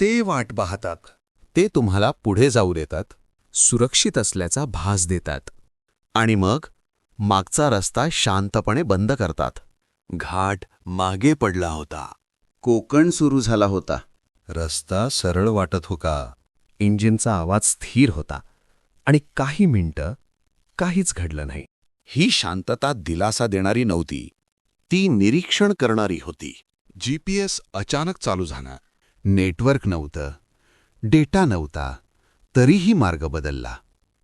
ते वाट पाहतात. ते तुम्हाला पुढे जाऊ देतात सुरक्षित असल्याचा भास देतात. आणि मग मागचा रस्ता शांतपणे बंद करतात. घाट मागे पडला होता. कोकण सुरू झाला होता. रस्ता सरळ वाटत होता. इंजिनचा आवाज स्थिर होता. आणि काही मिनिटं काहीच घडलं नाही. ही शांतता दिलासा देणारी नव्हती. ती निरीक्षण करणारी होती. जीपीएस अचानक चालू झाला. नेटवर्क नव्हतं. डेटा नव्हता. तरीही मार्ग बदलला.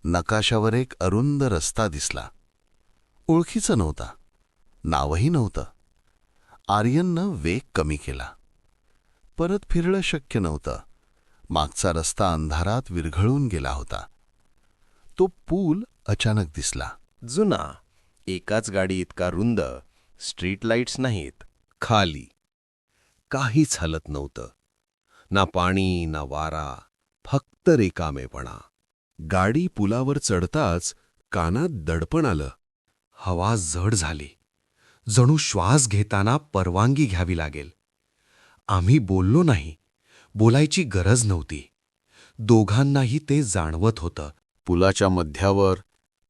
नकाशावर एक अरुंद रस्ता दिसला. ओळखीचं नव्हता. नावही नव्हतं. आर्यननं वेग कमी केला. परत फिरणं शक्य नव्हतं. मागचा रस्ता अंधारात विरघळून गेला होता. तो पूल अचानक दिसला. जुना. एकाच गाडी इतका रुंद. स्ट्रीट लाईट्स नाहीत. खाली. काहीच हलत नव्हतं. ना पाणी ना वारा फक्त रिकामेपणा. गाडी पुलावर चढताच कानात दडपण आलं. हवा जड झाली. जणू श्वास घेताना परवानगी घ्यावी लागेल. आम्ही बोललो नाही. बोलायची गरज नव्हती. दोघांनाही ते जाणवत होतं. पुलाच्या मध्यावर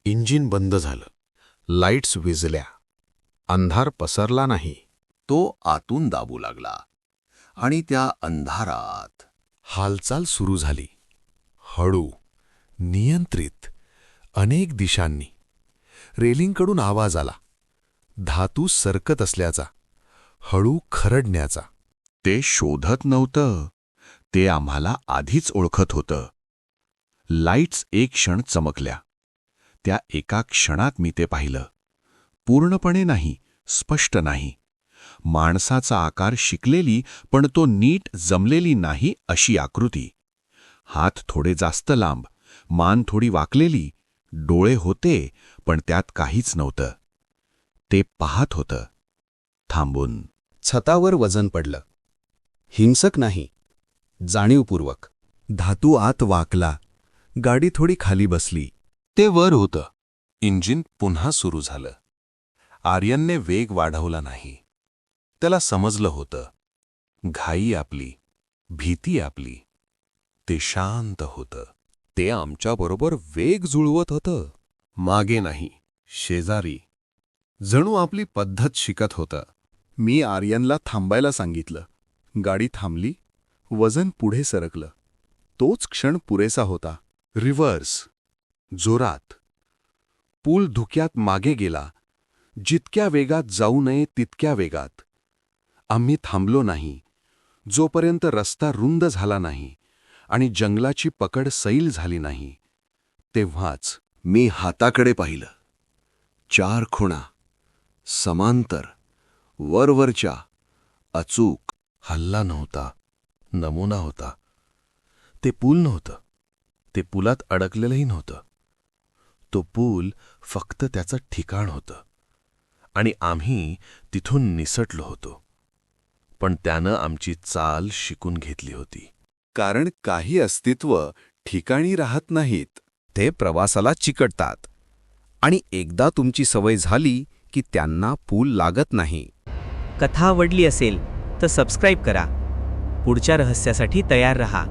इंजिन बंद झालं. लाईट्स विजल्या. अंधार पसरला नाही. तो आतून दाबू लागला. आणि त्या अंधारात. हालचाल सुरू झाली. हळू नियंत्रित अनेक दिशांनी. रेलिंगकडून आवाज आला. धातू सरकत असल्याचा. हळू खरडण्याचा. ते शोधत नव्हतं. ते आम्हाला आधीच ओळखत होतं. लाईट्स एक क्षण चमकल्या. त्या एका क्षणात मी ते पाहिलं. पूर्णपणे नाही स्पष्ट नाही. माणसाचा आकार शिकलेली पण तो नीट जमलेली नाही अशी आकृती. हात थोडे जास्त लांब मान थोडी वाकलेली डोळे होते पण त्यात काहीच नव्हतं. ते पाहत होतं. थांबून. छतावर वजन पडलं. हिंसक नाही. जाणीवपूर्वक. धातू आत वाकला. गाडी थोडी खाली बसली. ते वर होतं. इंजिन पुन्हा सुरू झालं. आर्यनने वेग वाढवला नाही. त्याला समजलं होतं. घाई आपली भीती आपली ते शांत होतं. ते आमच्याबरोबर वेग जुळवत होतं. मागे नाही शेजारी. जणू आपली पद्धत शिकत होतं. मी आर्यनला थांबायला सांगितलं. गाडी थांबली वजन पुढे सरकलं. तोच क्षण पुरेसा होता. रिव्हर्स. जोरात. पूल धुक्यात मागे गेला. जितक्या वेगात जाऊ नये तितक्या वेगात. आम्ही थांबलो नाही. जोपर्यंत रस्ता रुंद झाला नाही आणि जंगलाची पकड सैल झाली नाही तेव्हाच मी हाताकडे पाहिलं. चार खुणा समांतर वरवरच्या अचूक. हल्ला नव्हता नमुना होता. ते पूल नव्हतं. ते पुलात अडकलेलंही नव्हतं. तो पूल फक्त त्याचं ठिकाण होतं. आणि आम्ही तिथून निसटलो होतो. पण त्यानं आमची चाल शिकून घेतली होती. कारण काही अस्तित्व ठिकाणी राहत नाहीत. ते प्रवासाला चिकटतात. आणि एकदा तुमची सवय झाली की त्यांना पूल लागत नाही. कथा आवडली असेल तर सबस्क्राईब करा. पुढच्या रहस्यासाठी तयार रहा.